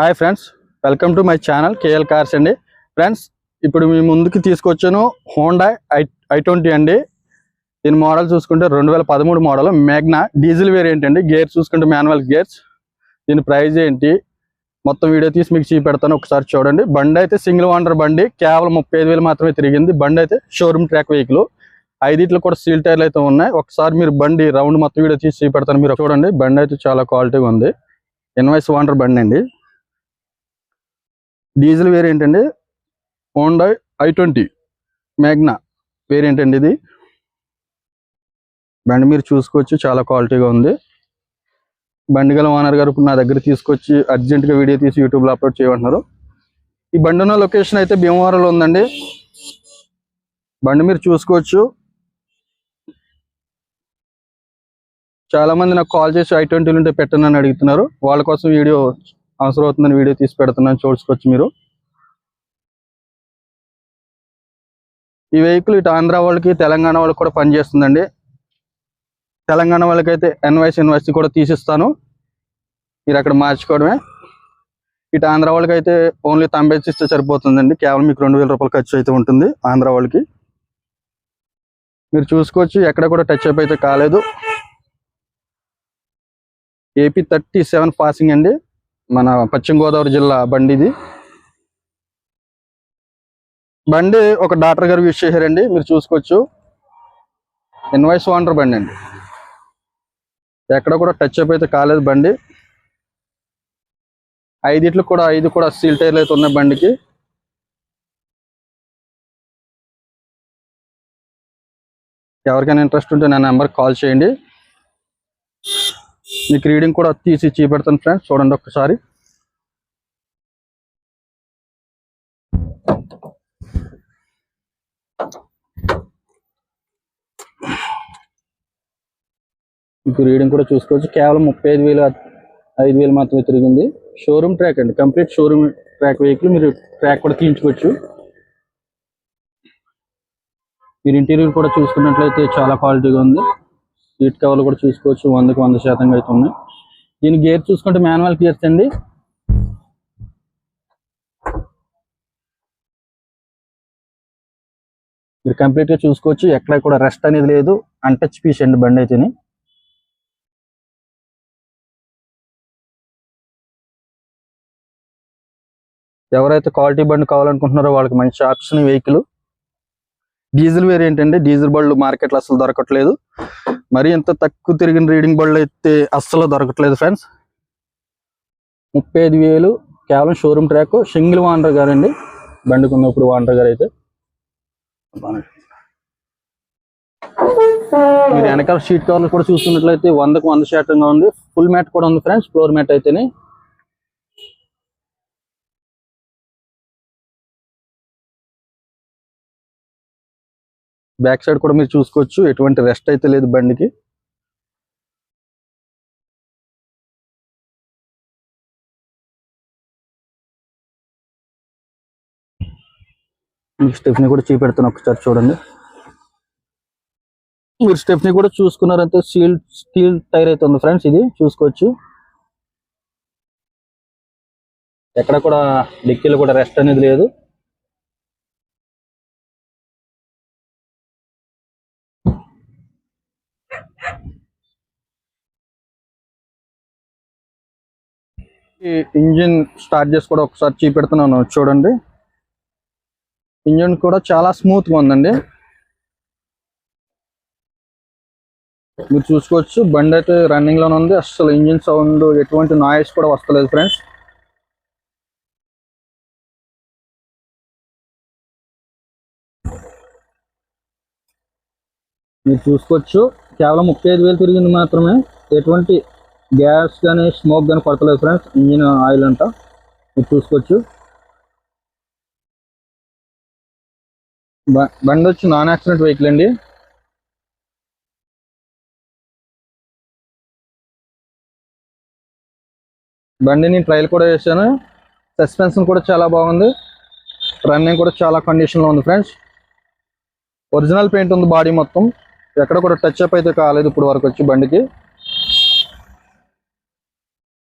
Hi friends welcome to my channel KL cars అండి. Friends ఇప్పుడు మీ ముందుకి తీసుకొచ్చాను హోండా ఐ ఐ ట్వంటీ అండి. దీని మోడల్ చూసుకుంటే రెండు వేల పదమూడు మోడల్ మ్యాగ్నా డీజిల్ వేరియంట్ అండి. గేర్ చూసుకుంటే మాన్యువల్ గేర్స్ దీని ప్రైస్ ఏంటి? మొత్తం వీడియో తీసి మీకు చూపెడతాను ఒకసారి చూడండి. బండి అయితే సింగిల్ ఓనర్ బండి కేవలం ముప్పై ఐదు వేలు మాత్రమే తిరిగింది. బండి అయితే షోరూమ్ ట్రాక్ వెహికల్ ఐదిట్లో కూడా సీల్ టైర్లు అయితే ఉన్నాయి. ఒకసారి మీరు బండి రౌండ్ మొత్తం వీడియో తీసి చూపెడతాను మీరు చూడండి. బండి అయితే చాలా క్వాలిటీగా ఉంది. ఇన్వాయిస్ ఓనర్ బండి అండి. డీజిల్ వేరియంట్ అండి Honda I twenty magna variant అండి ఇది? బండి మీరు చూసుకోవచ్చు చాలా క్వాలిటీగా ఉంది. బండి గల ఓనర్ గారు ఇప్పుడు నా దగ్గర తీసుకొచ్చి అర్జెంటుగా వీడియో తీసి యూట్యూబ్లో అప్లోడ్ చేయమంటున్నారు. ఈ బండి ఉన్న లొకేషన్ అయితే భీమవరంలో ఉందండి. బండి మీరు చూసుకోవచ్చు. చాలా మంది నాకు కాల్ చేసి ఐ ట్వంటీలు ఉంటే పెట్టనని అడుగుతున్నారు. వాళ్ళ కోసం వీడియో అవసరం అవుతుందని వీడియో తీసి పెడుతున్నాను చూసుకోవచ్చు మీరు. ఈ వెహికల్ ఇటు ఆంధ్ర వాళ్ళకి తెలంగాణ వాళ్ళకి కూడా పనిచేస్తుందండి. తెలంగాణ వాళ్ళకైతే ఎన్వైస్ ఎన్వైసీ కూడా తీసిస్తాను. మీరు అక్కడ మార్చుకోవడమే. ఇటు ఆంధ్ర వాళ్ళకి అయితే ఓన్లీ తంబేజ్ ఇస్తే సరిపోతుందండి. కేవలం మీకు రెండు వేల రూపాయలు ఖర్చు అయితే ఉంటుంది ఆంధ్ర వాళ్ళకి. మీరు చూసుకోవచ్చు ఎక్కడ కూడా టచ్ అప్ అయితే కాలేదు. ఏపీ థర్టీ సెవెన్ పాసింగ్ అండి. మన పశ్చిమ గోదావరి జిల్లా బండి ఇది బండి ఒక డాక్టర్ గారు యూజ్ చేశారండి మీరు చూసుకోవచ్చు. ఇన్వాయిస్ వాంటర్ బండి అండి. ఎక్కడ కూడా టచ్ అప్ అయితే కాలేదు బండి. ఐదిట్లు కూడా ఐదు కూడా సీల్ టైర్లు అయితే ఉన్నాయి బండికి. ఎవరికైనా ఇంట్రెస్ట్ ఉంటే నా నెంబర్కి కాల్ చేయండి. మీకు రీడింగ్ కూడా తీసి చూపెడతాను ఫ్రెండ్స్ చూడండి ఒక్కసారి. మీకు రీడింగ్ కూడా చూసుకోవచ్చు. కేవలం ముప్పై ఐదు వేలు ఐదు వేలు మాత్రమే తిరిగింది. షోరూమ్ ట్రాక్ అండి. కంప్లీట్ షోరూమ్ ట్రాక్ వెహికల్ మీరు ట్రాక్ కూడా తీయించుకోవచ్చు. మీరు ఇంటీరియర్ కూడా చూసుకున్నట్లయితే చాలా క్వాలిటీగా ఉంది. సీట్ కవర్లు కూడా చూసుకోవచ్చు వందకు వంద శాతంగా అయితే ఉన్నాయి. దీని గేర్ చూసుకుంటే మాన్యువల్ గేర్స్ అండి. మీరు కంప్లీట్గా చూసుకోవచ్చు ఎక్కడ కూడా రెస్ట్ అనేది లేదు అన్టచ్ పీస్ అండి బండి అయితేని. ఎవరైతే క్వాలిటీ బండి కావాలనుకుంటున్నారో వాళ్ళకి మంచి ఆప్షన్ వెహికల్. డీజిల్ వేరియంట్ అండి డీజిల్ బళ్ళు మార్కెట్లో అసలు దొరకట్లేదు. మరి ఎంత తక్కువ తిరిగిన రీడింగ్ బళ్ళు అయితే అస్సలు దొరకట్లేదు ఫ్రెండ్స్ ముప్పై ఐదు వేలు కేవలం షోరూమ్ ట్రాక్ సింగిల్ వాండర్ గారు అండి బండికి ఉన్నప్పుడు వాండర్ గారు అయితే మీరు వెనకాల షీట్ కవర్లు కూడా చూస్తున్నట్లయితే వందకు వంద శాతంగా ఉంది. ఫుల్ మ్యాట్ కూడా ఉంది ఫ్రెండ్స్ ఫ్లోర్ మ్యాట్ అయితేనే. బ్యాక్ సైడ్ కూడా మీరు చూసుకోవచ్చు. ఎటువంటి రెస్ట్ అయితే లేదు బండికి. మీకు స్టెఫ్ని కూడా చూపెడతాను ఒకసారి చూడండి. మీరు స్టెఫ్ని కూడా చూసుకున్నారంటే స్టీల్ స్టీల్ టైర్ అయితే ఉంది ఫ్రెండ్స్ ఇది. చూసుకోవచ్చు. ఎక్కడ కూడా డిక్కీలో కూడా రెస్ట్ అనేది లేదు ఈ ఇంజిన్ స్టార్ట్ చేసి కూడా ఒకసారి చూపెడుతున్నాను చూడండి. ఇంజిన్ కూడా చాలా స్మూత్గా ఉందండి. మీరు చూసుకోవచ్చు బండి అయితే రన్నింగ్లోనే ఉంది. అసలు ఇంజిన్ సౌండ్ ఎటువంటి నాయిస్ కూడా వస్తలేదు ఫ్రెండ్స్ మీరు చూసుకోవచ్చు కేవలం ముప్పై ఐదు వేలు తిరిగింది మాత్రమే. ఎటువంటి గ్యాస్ కానీ స్మోక్ కానీ పడతలేదు ఫ్రెండ్స్. ఇంజిన్ ఆయిల్ అంట మీరు చూసుకోవచ్చు. బండి వచ్చి నాన్ యాక్సిడెంట్ వెహికల్ అండి. బండిని ట్రయల్ కూడా చేశాను. సస్పెన్షన్ కూడా చాలా బాగుంది. రన్నింగ్ కూడా చాలా కండిషన్లో ఉంది ఫ్రెండ్స్. ఒరిజినల్ పెయింట్ ఉంది బాడీ మొత్తం. ఎక్కడ కూడా టచ్ అప్ అయితే కాలేదు ఇప్పుడు వరకు వచ్చి బండికి.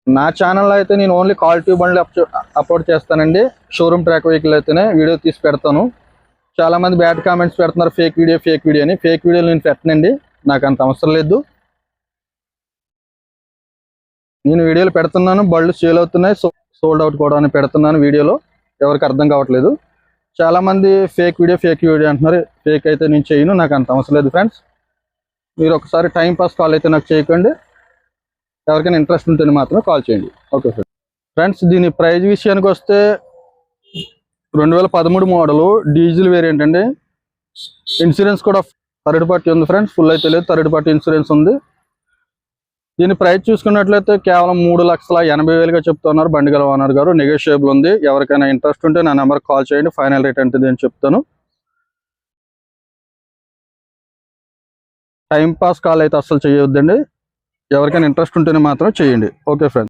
నా ఛానల్లో అయితే నేను ఓన్లీ క్వాలిటీ బండ్లు అప్- అప్లోడ్ చేస్తానండి. షోరూమ్ ట్రాక్ వెహికల్ అయితేనే వీడియో తీసి పెడతాను. చాలా మంది బ్యాడ్ కామెంట్స్ పెడుతున్నారు ఫేక్ వీడియో ఫేక్ వీడియో అని. ఫేక్ వీడియోలు నేను పెట్టనండి. నాకు అంత అవసరం లేదు. నేను వీడియోలు పెడుతున్నాను బళ్ళు సేల్ అవుతున్నాయి సోల్డ్ అవుట్ కూడా అని పెడుతున్నాను వీడియోలో ఎవరికి అర్థం కావట్లేదు. చాలా మంది ఫేక్ వీడియో ఫేక్ వీడియో అంటున్నారు. ఫేక్ అయితే నేను చేయను నాకు అంత అవసరం లేదు ఫ్రెండ్స్ మీరు ఒకసారి టైం పాస్ కాల్ అయితే నాకు చేయకండి. ఎవరికైనా ఇంట్రెస్ట్ ఉంటే మాత్రమే కాల్ చేయండి. ఓకే సార్ ఫ్రెండ్స్ దీని ప్రైజ్ విషయానికి వస్తే రెండు వేల పదమూడు మోడలు డీజిల్ వేరియంట్ అండి. ఇన్సూరెన్స్ కూడా థర్డ్ పార్టీ ఉంది ఫ్రెండ్స్ ఫుల్ అయితే లేదు థర్డ్ పార్టీ ఇన్సూరెన్స్ ఉంది. దీని ప్రైస్ చూసుకున్నట్లయితే కేవలం మూడు లక్షల ఎనభై వేలుగా చెప్తున్నారు బండిగల ఓనర్ గారు. నెగోషియబుల్ ఉంది. ఎవరికైనా ఇంట్రెస్ట్ ఉంటే నా నెంబర్ కాల్ చేయండి. ఫైనల్ రేట్ అంటే నేను చెప్తాను. టైం పాస్ కాల్ అయితే అస్సలు చేయొద్దండి. ఎవరికైనా ఇంట్రెస్ట్ ఉంటేనే మాత్రం చేయండి. Okay friends